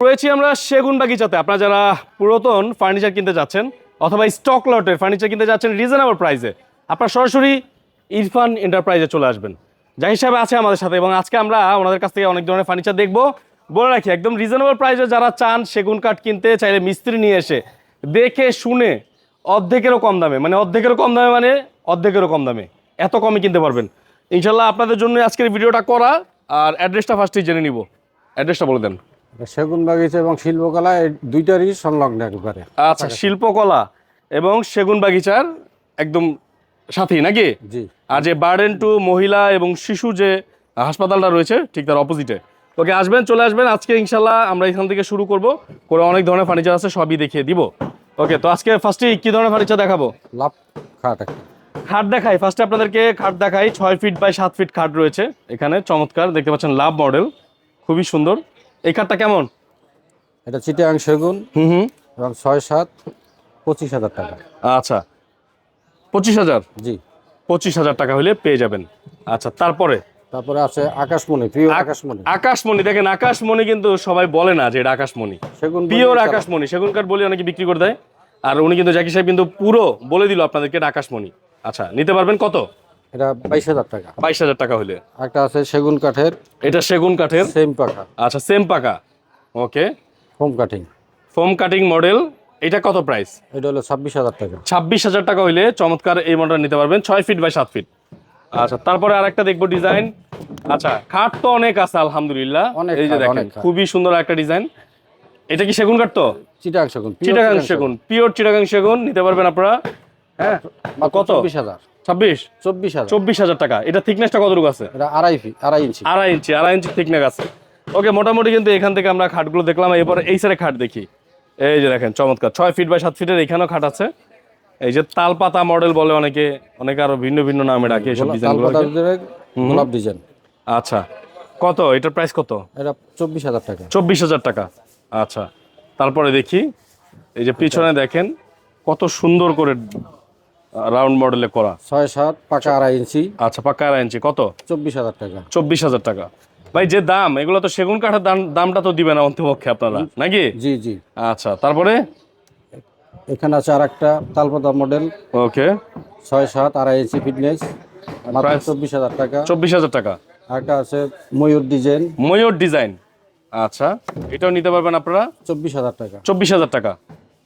রয়েছি আমরা সেগুন বাগিচাতে আপনারা যারা পুরাতন ফার্নিচার কিনতে যাচ্ছেন অথবা স্টক লটের ফার্নিচার কিনতে যাচ্ছেন রিজনেবল প্রাইসে, আপনারা সরাসরি ইরফান এন্টারপ্রাইজে চলে আসবেন। যা হিসাবে আছে আমাদের সাথে এবং আজকে আমরা ওনাদের কাছ থেকে অনেক ধরনের ফার্নিচার দেখব। বলে রাখি, একদম রিজনেবল প্রাইসে যারা চান সেগুন কাঠ কিনতে চাইলে মিস্ত্রি নিয়ে এসে দেখে শুনে অর্ধেকেরও কম দামে মানে অর্ধেকেরও কম দামে মানে অর্ধেকেরও কম দামে, এত কমে কিনতে পারবেন। ইনশাল্লাহ আপনাদের জন্য আজকের ভিডিওটা করা, আর অ্যাড্রেসটা ফার্স্টেই জেনে নিব। অ্যাড্রেসটা বলে দেন। সেগুন বাগিচা এবং শিল্পকলা এই দুইটারই সংলগ্ন একবারে। আচ্ছা শিল্পকলা এবং সেগুন বাগিচার একদম সাথেই নাকি? জি। আর যে বার্ডেন টু মহিলা এবং শিশু যে হাসপাতালটা রয়েছে ঠিক তার অপোজিটে ওকে আসবেন চলে আসবেন। আজকে ইনশাল্লাহ আমরা এখান থেকে শুরু করব। করে অনেক ধরনের ফার্নিচার আছে সবই দেখিয়ে দিব। ওকে তো আজকে ফার্স্টে কি ধরনের ফার্নিচার দেখাবো? লাভ খাট খাট দেখাই। ফার্স্টে আপনাদেরকে খাট দেখাই। ছয় ফিট বাই সাত ফিট খাট রয়েছে। এখানে চমৎকার দেখতে পাচ্ছেন লাভ মডেল খুবই সুন্দর। এই খাটটা কেমন? এটা চিটাং সেগুন। হুম হুম। এবং ছয় সাত পঁচিশ হাজার টাকা। আচ্ছা। পঁচিশ হাজার? জি। পঁচিশ হাজার টাকা হলে পেয়ে যাবেন। আচ্ছা তারপরে? তারপরে আছে আকাশমণি প্রিয় আকাশমণি। আকাশমণি দেখেন আকাশমণি কিন্তু সবাই বলে না যে এটা আকাশমণি। সেগুন পিওর আকাশমণি সেগুন কাঠ বলে অনেকে বিক্রি করে দেয়। আর উনি কিন্তু জাকি সাহেব কিন্তু পুরো বলে দিল আপনাদেরকে এটা আকাশমণি। আচ্ছা নিতে পারবেন কত? এটা বাইশ হাজার টাকা। বাইশ হাজার টাকা হলে একটা আছে সেগুন কাঠের। এটা সেগুন কাঠের? সেম পাখা। আচ্ছা সেম পাকা okay. Home cutting. Foam cutting model এটা কত প্রাইস? এটা হলো ছাব্বিশ হাজার টাকা। ছাব্বিশ হাজার টাকা হইলে চমৎকার এই মডেল নিতে পারবেন ছয় ফিট বাই সাত ফিট। আচ্ছা তারপরে আরেকটা দেখব ডিজাইন। আচ্ছা খাট তো অনেক আছে আলহামদুলিল্লাহ। অনেক এই যে দেখেন খুবই সুন্দর একটা ডিজাইন। এটা কি সেগুন কাঠ তো? চিটাং সেগুন চিটাগাং চিটাগাং সেগুন পিওর চিটাগাং সেগুন নিতে পারবেন আপনারা। হ্যাঁ কত? চব্বিশ হাজার। ছাব্বিশ? চব্বিশ হাজার। চব্বিশ হাজার টাকা। এটা থিকনেসটা কতটুকু আছে? এটা আড়াই ফি আড়াই ইঞ্চি। আড়াই ইঞ্চি আড়াই ইঞ্চি থিকনেস আছে। ওকে মোটামুটি কিন্তু এখান থেকে আমরা খাটগুলো দেখলাম। এবার এই সাইডে খাট দেখি। এই যে দেখেন চমৎকার। ছয় ফিট বাই সাত ফিটের এখানেও খাট আছে। এই যে তালপাতা মডেল বলে অনেকে অনেকে আরও ভিন্ন ভিন্ন নামে ডাকে এইসব ডিজাইনগুলো গোলাপ ডিজাইন আচ্ছা। কত? এটার প্রাইস কত? এটা চব্বিশ হাজার টাকা। চব্বিশ হাজার টাকা। আচ্ছা। তারপরে দেখি। এই যে পিছনে দেখেন কত সুন্দর করে রাউন্ড মডেলে করা? ছয় সাত পাকা আড়াই ইঞ্চি। আচ্ছা পাক্কা আড়াই ইঞ্চি কত? চব্বিশ হাজার টাকা। চব্বিশ হাজার টাকা। ভাই যে দাম এগুলো তো সেগুন কাঠের দাম দামটা তো দিবে না অন্তপক্ষে আপনারা নাকি? জি জি। আচ্ছা তারপরে? এখানে আছে আর একটা তালপাতা মডেল। ওকে। ছয় সাত আড়াই ইঞ্চি ফিটনেস। মাত্র চব্বিশ হাজার টাকা। চব্বিশ হাজার টাকা। একটা আছে ময়ূর ডিজাইন। ময়ূর ডিজাইন। আচ্ছা এটাও নিতে পারবেন আপনারা? চব্বিশ হাজার টাকা। চব্বিশ হাজার টাকা।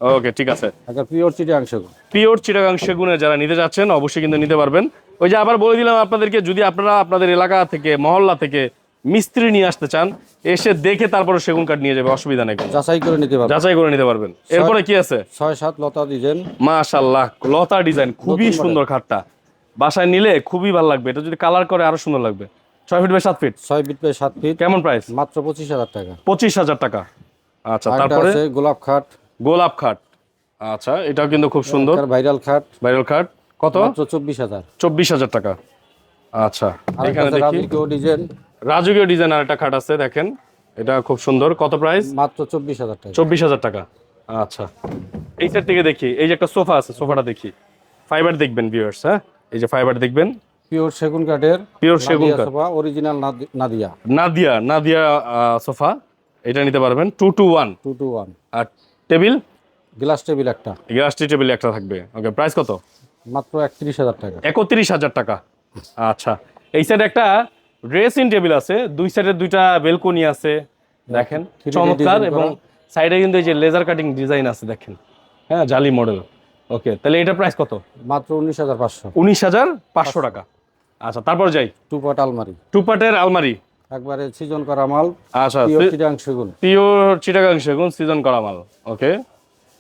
ওকে ঠিক আছে। পিওর চিটি অংশ পিওর চিটাগাং সেগুনের যারা নিতে যাচ্ছেন অবশ্যই কিন্তু নিতে পারবেন। ওই যে আবার বলে দিলাম আপনাদেরকে যদি আপনারা আপনাদের এলাকা থেকে মহল্লা থেকে মিস্ত্রি নিয়ে আসতে চান এসে দেখে তারপরে সেগুন কাঠ নিয়ে যাবে অসুবিধা নেই যাচাই করে নিতে পারবে যাচাই করে নিতে পারবেন। এরপরে কি আছে? ছয় সাত লতা ডিজাইন মাশাল্লাহ লতা ডিজাইন খুবই সুন্দর খাটটা। বাসায় নিলে খুবই ভালো লাগবে। এটা যদি কালার করে আরও সুন্দর লাগবে। ছয় ফিট বাই সাত ফিট ছয় ফিট বাই সাত ফিট কেমন প্রাইস মাত্র পঁচিশ হাজার টাকা। পঁচিশ হাজার টাকা। আচ্ছা তারপরে? গোলাপ খাট। গোলাপ খাট। আচ্ছা এটাও কিন্তু খুব সুন্দর। ভাইরাল খাট। ভাইরাল খাট। কত? মাত্র চব্বিশ হাজার। চব্বিশ হাজার টাকা। আচ্ছা এখানে দেখি। ডিজাইন। রাজকীয় ডিজাইন আর একটা খাট আছে দেখেন। এটা খুব সুন্দর। কত প্রাইস মাত্র চব্বিশ হাজার টাকা। চব্বিশ হাজার টাকা। আচ্ছা এই সাইড থেকে দেখি। এই যে একটা সোফা আছে সোফাটা দেখি। ফাইবার দেখবেন ভিউয়ার্স হ্যাঁ? এই যে ফাইবার দেখবেন। পিওর সেগুন কাঠের পিওর সেগুন কাঠ। অরিজিনাল নাদিয়া। নাদিয়া নাদিয়া সোফা। এটা নিতে পারবেন। Two two one two two one আর টেবিল? গ্লাস টেবিল একটা। গ্লাসটি টেবিল একটা থাকবে। ওকে প্রাইস কত? মাত্র একত্রিশ হাজার টাকা। একত্রিশ হাজার টাকা। আচ্ছা এই সাইডে একটা ড্রেসিং টেবিল আছে। দুই সাইডে দুইটা বেলকনি আছে। দেখেন 3D চমৎকার এবং সাইডে কিন্তু এই যে লেজার কাটিং ডিজাইন আছে দেখেন। হ্যাঁ জালি মডেল ওকে তাহলে এটা প্রাইস কত? মাত্র উনিশ হাজার পাঁচশো। উনিশ হাজার পাঁচশো টাকা। আচ্ছা তারপর যাই। টু পাট আলমারি। টু পার্টের আলমারি। একবারে সিজন করা মাল আচ্ছা চিটাং সেগুন। পিওর চিটাগাং সেগুন সিজন করা মাল ওকে?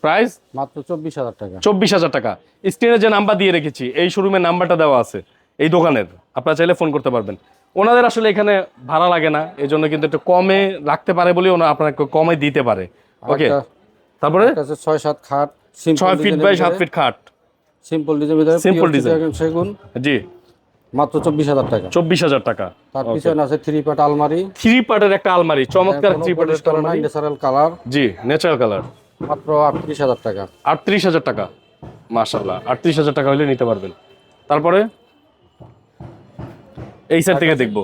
প্রাইস মাত্র চব্বিশ হাজার টাকা। চব্বিশ হাজার টাকা। স্ক্রিনে যে নাম্বার দিয়ে রেখেছি এই শোরুমের নাম্বারটা দেওয়া আছে এই দোকানের। আপনারা চাইলে ফোন করতে পারবেন। ওনাদের আসলে এখানে ভাড়া লাগে না এই জন্য কিন্তু একটু কমে রাখতে পারে বলে ওনা আপনাকে কমে দিতে পারে ওকে? তারপরে? ছয় সাত খাট ছয় ফিট বাই সাত ফিট খাট। Simple design design। চিটাগাং সেগুন। জি। মাত্র চব্বিশ হাজার টাকা। চব্বিশ হাজার টাকা। তার পিছনে আছে থ্রি পাট আলমারি থ্রি পার্টের একটা আলমারি চমৎকার থ্রি পার্টের ন্যাচারাল কালার জি ন্যাচারাল কালার মাত্র আটত্রিশ হাজার টাকা। আটত্রিশ হাজার টাকা মাশাল্লাহ আটত্রিশ হাজার টাকা হলে নিতে পারবেন। তারপরে এই সাইড থেকে দেখব।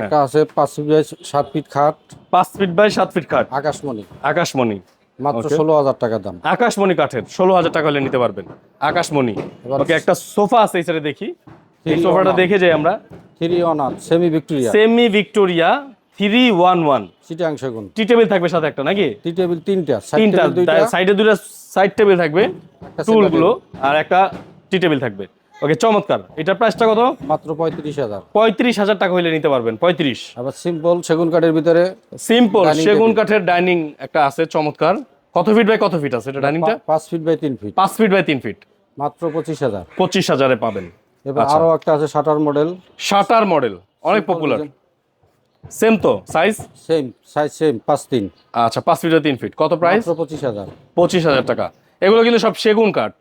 একটা আছে পাঁচ ফিট বাই সাত ফিট খাট। পাঁচ ফিট বাই সাত ফিট কাঠ আকাশমণি। আকাশমণি। মাত্র ষোলো হাজার টাকা দাম। আকাশমণি কাঠের ষোলো হাজার টাকা হলে নিতে পারবেন। আকাশমণি। ওকে একটা সোফা আছে এই সাইডে দেখি। এই সোফাটা দেখে যাই আমরা। Three one semi Victoria semi Victoria three one one Chittagong সেগুন টি টেবিল থাকবে সাথে একটা নাকি? টি টেবিল তিনটা তিনটা টেবিল দুইটা। সাইডে দুটো সাইড টেবিল থাকবে। একটা টুলগুলো আর একটা টি টেবিল থাকবে। ওকে চমৎকার। এটার প্রাইসটা কত? মাত্র পঁয়ত্রিশ হাজার। পঁয়ত্রিশ হাজার টাকা হইলে নিতে পারবেন পঁয়ত্রিশ। আবার সিম্পল সেগুন কাঠের ভিতরে সিম্পল সেগুন কাঠের ডাইনিং একটা আছে চমৎকার। কত ফিট বাই কত ফিট আছে এটা ডাইনিংটা পাঁচ ফিট বাই তিন ফিট পাঁচ ফিট বাই তিন ফিট মাত্র পঁচিশ হাজার। পঁচিশ হাজারে পাবেন। এবার আচ্ছা। আরও একটা আছে শাটার মডেল। শাটার মডেল অনেক পপুলার সেম তো? সাইজ সেম সাইজ সেম পাঁচ তিন। আচ্ছা পাঁচ ফিট তিন ফিট। কত প্রাইস পঁচিশ হাজার। পঁচিশ হাজার টাকা। এগুলো কিন্তু সব সেগুন কাঠ।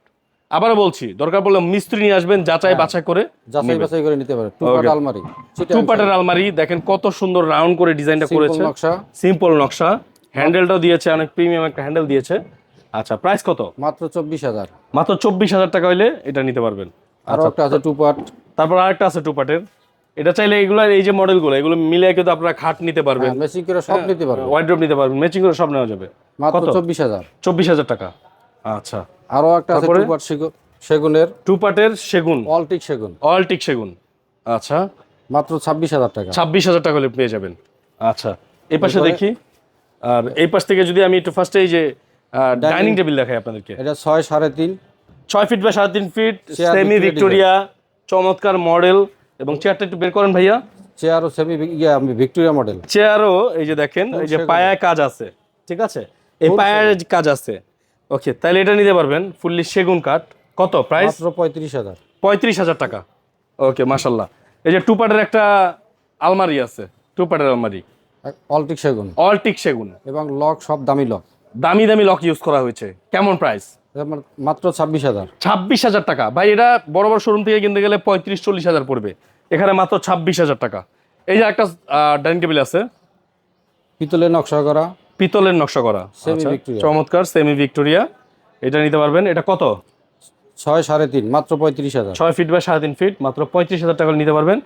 আবারও বলছি দরকার পড়লে মিস্ত্রি নিয়ে আসবেন যাচাই বাছাই করে যাচাই বাছাই করে নিতে পারে। টু. আলমারি। টু পার্টের আলমারি দেখেন কত সুন্দর রাউন্ড করে ডিজাইনটা করেছে। নকশা। সিম্পল নকশা। হ্যান্ডেলটাও দিয়েছে অনেক প্রিমিয়াম একটা হ্যান্ডেল দিয়েছে। আচ্ছা প্রাইস কত? মাত্র চব্বিশ হাজার। মাত্র চব্বিশ হাজার টাকা হইলে এটা নিতে পারবেন। আরও একটা আছে টু পাট তারপর আরেকটা আছে টু পার্টের এটা চাইলে এগুলো এই যে মডেলগুলো এগুলো মিলে কিন্তু আপনারা খাট নিতে পারবেন। মেশিং করে সব নিতে পারবে ওয়াইড্রোপ নিতে পারবেন। ম্যাচিং করে সব নেওয়া যাবে। মাত্র চব্বিশ হাজার। চব্বিশ হাজার টাকা। আচ্ছা। আরও একটা আছে? টু পাট সেগুনের। টু পার্টের সেগুন। অলটিক সেগুন। অলটিক সেগুন। আচ্ছা। মাত্র ছাব্বিশ হাজার টাকা। ছাব্বিশ হাজার টাকা হলে পেয়ে যাবেন। আচ্ছা। এই পাশে দেখি। আর এই পাশ থেকে যদি আমি একটু ফার্স্টে এই যে ডাইনিং টেবিল দেখাই আপনাদেরকে। এটা ছয় সাড়ে তিন। ছয় ফিট বা সাড়ে তিন ফিট সেমি ভিক্টোরিয়া চমৎকার মডেল এবং চেয়ারটা একটু বের করেন ভাইয়া। চেয়ারও সেমি ইয়ে ভিক্টোরিয়া মডেল চেয়ারও এই যে দেখেন এই যে পায়ায় কাজ আছে ঠিক আছে? এই পায়ার কাজ আছে। ওকে তাহলে এটা নিতে পারবেন ফুললি সেগুন কাঠ। কত প্রাইস মাত্র পঁয়ত্রিশ হাজার। পঁয়ত্রিশ হাজার টাকা। ওকে মাশাল্লাহ এই যে টু পার্টের একটা আলমারি আছে টু পার্টের আলমারি। অলটিক সেগুন। অলটিক সেগুন। এবং লক সব দামি লক। দামি দামি লক ইউজ করা হয়েছে। কেমন প্রাইস মাত্র ছাব্বিশ হাজার। ছাব্বিশ হাজার টাকা। ভাই এটা বড় বড় শোরুম থেকে কিনতে গেলে পঁয়ত্রিশ চল্লিশ হাজার পড়বে। এখানে মাত্র ছাব্বিশ হাজার টাকা। এই যে একটা ডাইনিং টেবিল আছে। পিতলের নকশা করা। পিতলের নকশা করা। আচ্ছা। চমৎকার সেমি ভিক্টোরিয়া এটা নিতে পারবেন। এটা কত? ছয় সাড়ে তিন মাত্র পঁয়ত্রিশ হাজার। ছয় ফিট বা সাড়ে তিন ফিট মাত্র পঁয়ত্রিশ হাজার টাকা নিতে পারবেন।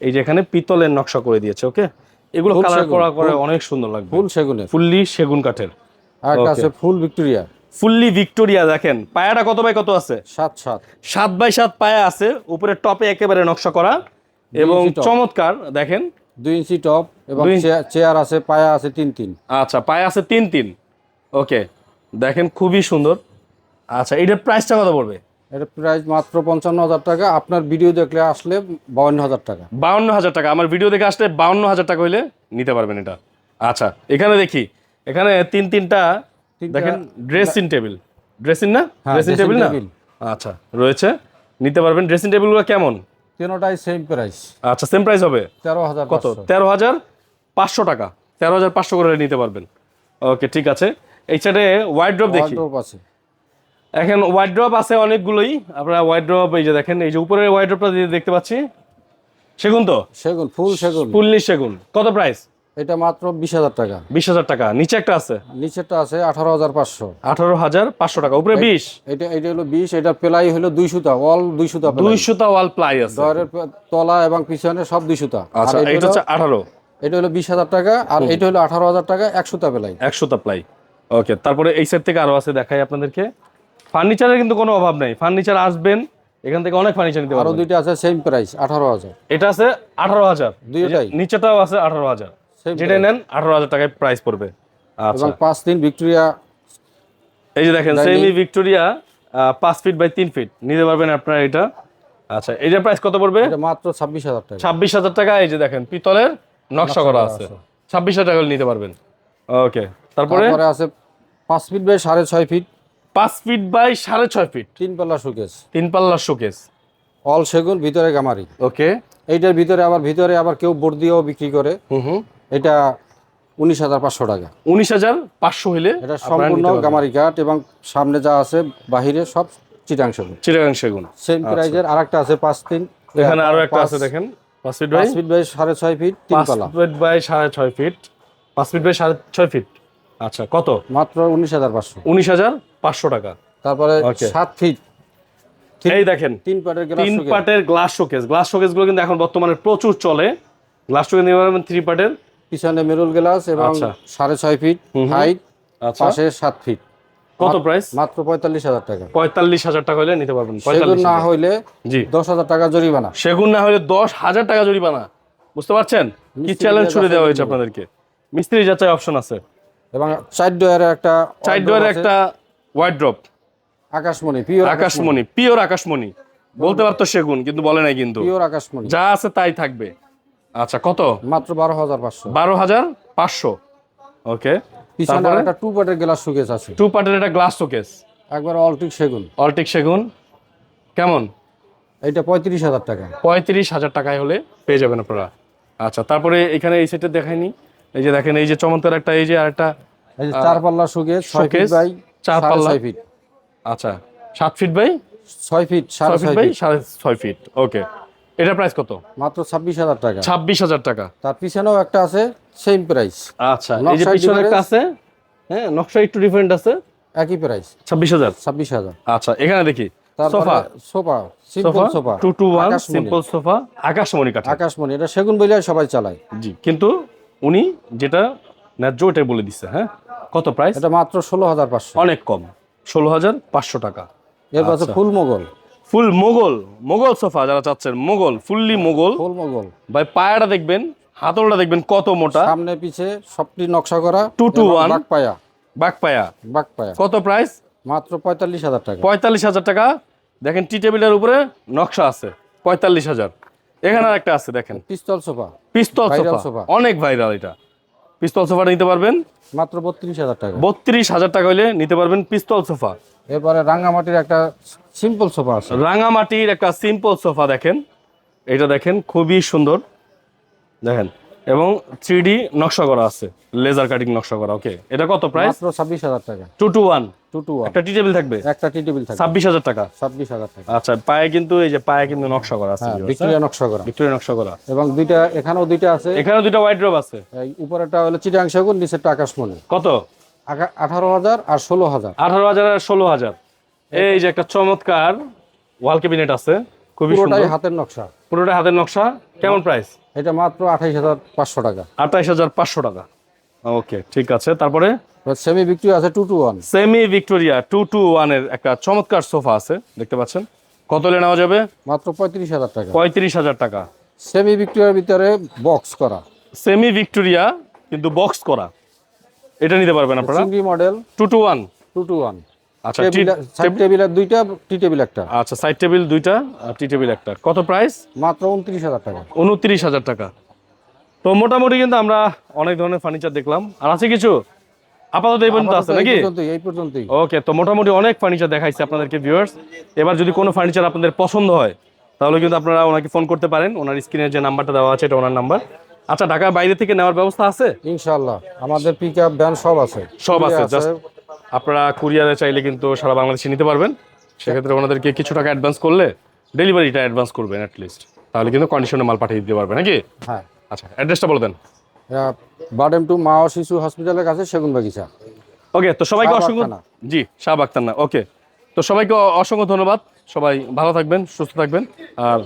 এই যে এখানে পিতলের নকশা করে দিয়েছে ওকে? এগুলো কালার করা করে অনেক সুন্দর লাগবে। ফুল সেগুনের। ফুললি সেগুন কাঠের। আর একটা আছে ফুল ভিক্টোরিয়া। ফুললি ভিক্টোরিয়া দেখেন। পায়াটা কত বাই কত আছে? সাত সাত। সাত বাই সাত পায়া আছে। উপরে টপে একেবারে নকশা করা। এবং চমৎকার দেখেন। দুই ইঞ্চি টপ এবং চেয়ার- আছে পায়া আছে তিন তিন। আচ্ছা পায়া আছে তিন তিন। ওকে দেখেন খুবই সুন্দর। আচ্ছা এটার প্রাইসটা কত পড়বে? এটা প্রাইস মাত্র পঞ্চান্ন হাজার টাকা। আপনার ভিডিও দেখলে আসলে বাউন্ন হাজার টাকা। বাউন্ন হাজার টাকা। আমার ভিডিও দেখে আসলে বাউন্ন হাজার টাকা হইলে নিতে পারবেন এটা। আচ্ছা এখানে দেখি। এখানে তিন তিনটা- দেখেন ড্রেসিং টেবিল ড্রেসিং না? হ্যাঁ, ড্রেসিং টেবিল না? আচ্ছা রয়েছে। নিতে পারবেন। ড্রেসিং টেবিলগুলো কেমন? তিনোটাই সেম প্রাইস আচ্ছা সেম প্রাইস হবে? তেরো হাজার কত? তেরো হাজার পাঁচশো টাকা। তেরো হাজার পাঁচশো করে নিতে পারবেন। ওকে ঠিক আছে। এই সাইডে ওয়াইড ড্রপ দেখি আছে। এখন ওয়াইড ড্রপ আছে অনেকগুলোই। আপনারা ওয়াইড ড্রপ এই যে দেখেন এই যে উপরের ওয়াইড ড্রপটা দেখতে পাচ্ছি। সেগুন তো? সেগুন ফুল সেগুন। ফুললি সেগুন। কত প্রাইস এটা মাত্র বিশ হাজার টাকা। বিশ হাজার টাকা। নিচে একটা আছে? নিচেরটা আছে আঠারো হাজার পাঁচশো। আঠারো হাজার পাঁচশো টাকা। উপরে বিশ? এটা এটা হলো বিশ এটা প্লাই হলো দুই সুতা অল দুই সুতা দুই সুতা ওয়াল প্লাই আছে। তলা এবং পিছনে সব দুই সুতা। আচ্ছা এটা হচ্ছে আঠারো। এটা হলো বিশ হাজার টাকা আর এটা হলো আঠারো হাজার টাকা এক সুতা প্লাই। এক সুতা প্লাই। ওকে তারপরে এই সাইড থেকে আরও আছে দেখাই আপনাদেরকে। ফার্নিচারের কিন্তু কোনো অভাব নেই। ফার্নিচার আসবেন এখান থেকে অনেক ফার্নিচার নিতে পারবেন। আরও দুইটা আছে সেম প্রাইস আঠারো হাজার। এটা আছে আঠারো হাজার। দুইটাই। নিচেটাও আছে আঠারো হাজার। যেটা নেন আঠারো হাজার টাকায় প্রাইস পড়বে। আচ্ছা। এবং পাঁচ দিন ভিক্টোরিয়া এই যে দেখেন সেমি ভিক্টোরিয়া পাঁচ ফিট বাই তিন ফিট নিতে পারবেন আপনারা এটা। আচ্ছা এটার প্রাইস কত পড়বে? মাত্র ছাব্বিশ হাজার টাকা। ছাব্বিশ হাজার টাকা এই যে দেখেন পিতলের নকশা করা আছে। ছাব্বিশ হাজার টাকা নিতে পারবেন। ওকে তারপরে? আছে পাঁচ ফিট বাই সাড়ে ছয় ফিট পাঁচ ফিট বাই সাড়ে ছয় ফিট তিন পাল্লা শোকেস তিন পাল্লার শোকেস অল সেগুন ভিতরে গামারি। ওকে এইটার ভিতরে আবার ভিতরে আবার কেউ বোর্ড দিয়েও বিক্রি করে। হুম হুম। এটা উনিশ হাজার পাঁচশো টাকা। উনিশ হাজার পাঁচশো হইলে এটা সম্পূর্ণ গামারি কাঠ এবং সামনে যা আছে বাহিরে সব চিটাং সেগুন। চিটাগাং সেগুন। সেম প্রাইজের আর একটা আছে পাঁচ তিন এখানে আরও একটা আছে দেখেন। পাঁচ ফিট বাই? ফিট বাই সাড়ে ছয় ফিট পাঁচ ফিট বাই সাড়ে ছয় ফিট। পাঁচ ফিট বাই সাড়ে ছয় ফিট। আচ্ছা কত? মাত্র উনিশ হাজার পাঁচশো। উনিশ হাজার পাঁচশো টাকা। তারপরে সাত ফিট। এই দেখেন তিন পাটের তিন শোকেস পাটের গ্লাস শোকেস গ্লাস শোকেসগুলো কিন্তু এখন বর্তমানে প্রচুর চলে। গ্লাস নিতে পারবেন থ্রি পার্টের পিছনে মেরুল গ্লাস এবং আচ্ছা। সাড়ে ছয় ফিট। হাইট আচ্ছা। পাশে সাত ফিট। কত প্রাইস মাত্র পঁয়তাল্লিশ হাজার টাকা। পঁয়তাল্লিশ হাজার টাকা হলে নিতে পারবেন সেগুন না হইলে জি। দশ হাজার টাকা জরিমানা। সেগুন না হলে দশ হাজার টাকা জরিমানা। বুঝতে পারছেন? কি চ্যালেঞ্জ ছুড়ে দেওয়া হয়েছে আপনাদেরকে? মিস্ত্রি যাচাই অপশন আছে। এবং চার ডয়ারের একটা চার wardrobe একটা ওয়াইড ড্রপ আকাশমণি পিওর আকাশমণি। পিওর আকাশমণি। বলতে পারতো সেগুন কিন্তু বলে নাই কিন্তু। পিওর আকাশমণি। যা আছে তাই থাকবে। আচ্ছা কত? মাত্র বারো হাজার পাঁচশো। বারো হাজার পাঁচশো। ওকে পিছনে একটা টু পার্টের গ্লাস শুকেস আছে। টু পার্টের একটা গ্লাস শোকেস একবার অল্টিক সেগুন। অল্টিক সেগুন। কেমন? এইটা পঁয়ত্রিশ হাজার টাকা। পঁয়ত্রিশ হাজার টাকায় হলে পেয়ে যাবেন আপনারা। আচ্ছা তারপরে এখানে এই সেটে দেখায়নি এই যে দেখেন এই যে চমৎকার একটা এই যে আরেকটা চার পাল্লা শুকেস শোকেস, বাই চার পাল্লা। ছয় ফিট আচ্ছা সাত ফিট বাই? ছয় ফিট সাড়ে ফিট বাই ফিট সাড়ে ছয় ফিট ওকে এটা প্রাইস কত? মাত্র ছাব্বিশ হাজার টাকা। ছাব্বিশ হাজার টাকা। তার পিছনেও একটা আছে সেম প্রাইস আচ্ছা এই যে পিছনে একটা আছে হ্যাঁ নকশা একটু ডিফারেন্ট আছে। একই প্রাইস ছাব্বিশ হাজার? ছাব্বিশ হাজার। আচ্ছা এখানে দেখি। Sofa? Sofa simple sofa. Two two one. Simple sofa. আকাশমণি কাঠের। আকাশমণি এটা সেগুন বলে সবাই চালায়। জি কিন্তু উনি যেটা ন্যায্য ওটাই বলে দিচ্ছে হ্যাঁ? কত প্রাইস এটা মাত্র ষোলো হাজার পাঁচশো। অনেক কম। ষোলো হাজার পাঁচশো টাকা। এর পাশে আচ্ছা। Full Mughal full Mughal Mughal sofa যারা চাচ্ছেন মোগল ফুললি মোগল। ফুল মোগল। ভাই পায়াটা দেখবেন হাতলটা দেখবেন কত মোটা। সামনে পিছে সবটি নকশা করা Two to one। বাক পায়া বাক পায়া বাক পায়া কত প্রাইস মাত্র পঁয়তাল্লিশ হাজার টাকা। পঁয়তাল্লিশ হাজার টাকা। দেখেন টি টেবিলের উপরে নকশা আছে পঁয়তাল্লিশ হাজার। এখানে আর একটা আছে দেখেন। পিস্তল সোফা। পিস্তল সোফা। অনেক ভাইরাল এটা। পিস্তল সোফাটা নিতে পারবেন? মাত্র বত্রিশ হাজার টাকা। বত্রিশ হাজার টাকা হলে নিতে পারবেন পিস্তল সোফা। এরপরে রাঙামাটির একটা সিম্পল সোফা আছে। রাঙামাটির একটা সিম্পল সোফা দেখেন। এটা দেখেন খুবই সুন্দর। দেখেন এবং থ্রি নকশা করা আছে। লেজার কাটিং নকশা করা ওকে এটা কত প্রাইস মাত্র ছাব্বিশ হাজার টাকা। Two two one two two one একটা টি টেবিল থাকবে? একটা টি টেবিল থাকে ছাব্বিশ হাজার টাকা? ছাব্বিশ হাজার টাকা। আচ্ছা পায়ে কিন্তু এই যে পায়ে কিন্তু নকশা করা আছে। হ্যাঁ ভিক্টোরিয়া নকশা করা। ভিক্টোরিয়া নকশা করা। এবং দুইটা এখানেও দুইটা আছে। এখানে দুটো হোয়াইট ড্রপ আছে। এই হলো চিটাং সেগুন নিচেরটা আকাশমণি। কত? আঠারো হাজার আর ষোলো হাজার। আঠারো হাজার আর ষোলো হাজার। এই যে একটা চমৎকার ওয়াল ক্যাবিনেট আছে। খুবই পুরোটাই হাতের নকশা। পুরোটা হাতের নকশা। কেমন প্রাইস এটা মাত্র আঠাইশ হাজার পাঁচশো টাকা। আঠাইশ হাজার পাঁচশো টাকা। ওকে ঠিক আছে। তারপরে? সেমি বিক্রি আছে two two one semi Victoria two two ওয়ানের একটা চমৎকার সোফা আছে দেখতে পাচ্ছেন? কত হলে নেওয়া যাবে? মাত্র পঁয়ত্রিশ হাজার টাকা। পঁয়ত্রিশ হাজার টাকা। সেমি বিক্রিয়ার ভিতরে বক্স করা। সেমি ভিক্টোরিয়া কিন্তু বক্স করা। এটা নিতে পারবেন আপনারা? চিংড়ি model two two one two two one আচ্ছা টেবিল টি- সাইড টেবিলের দুইটা টি টেবিল একটা। আচ্ছা সাইড টেবিল দুইটা আর টি টেবিল একটা। কত প্রাইস মাত্র উনত্রিশ হাজার টাকা। উনত্রিশ হাজার টাকা। তো মোটামুটি কিন্তু আমরা অনেক ধরনের ফার্নিচার দেখলাম। আর আছে কিছু? আপাতত এই পর্যন্ত আছে নাকি? এই পর্যন্তই। ওকে তো মোটামুটি অনেক ফার্নিচার দেখাইছে আপনাদেরকে ভিউয়ার্স এবার যদি কোনো ফার্নিচার আপনাদের পছন্দ হয় তাহলে কিন্তু আপনারা ওনাকে ফোন করতে পারেন। ওনার স্ক্রিনে যে নাম্বারটা দেওয়া আছে এটা ওনার নাম্বার আচ্ছা ঢাকার বাইরে থেকে নেওয়ার ব্যবস্থা আছে? ইনশাআল্লাহ। আমাদের পিক আপ ভ্যান সব আছে। সব আছে জাস্ট আপনারা কুরিয়ারে চাইলে কিন্তু সারা বাংলাদেশে নিতে পারবেন। সেক্ষেত্রে ওনাদেরকে কিছু টাকা অ্যাডভান্স করলে ডেলিভারিটা অ্যাডভান্স করবেন অ্যাটলিস্ট তাহলে কিন্তু কন্ডিশনে মাল পাঠিয়ে দিতে পারবে নাকি? হ্যাঁ। আচ্ছা অ্যাড্রেসটা বলে দেন। বাডেম টু মা ও শিশু হসপিটালের কাছে সেগুন বাগিচা। ওকে তো সবাইকে অসংখ্য জি শাহবাগ না ওকে। তো সবাইকে অসংখ্য ধন্যবাদ। সবাই ভালো থাকবেন সুস্থ থাকবেন। আর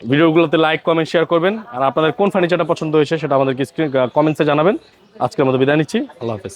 ভিডিওগুলোতে লাইক কমেন্ট শেয়ার করবেন। আর আপনাদের কোন ফার্নিচারটা পছন্দ হয়েছে সেটা আমাদেরকে স্ক্রিন কমেন্টসে জানাবেন। আজকের মতো বিদায় নিচ্ছি। আল্লাহ হাফেজ।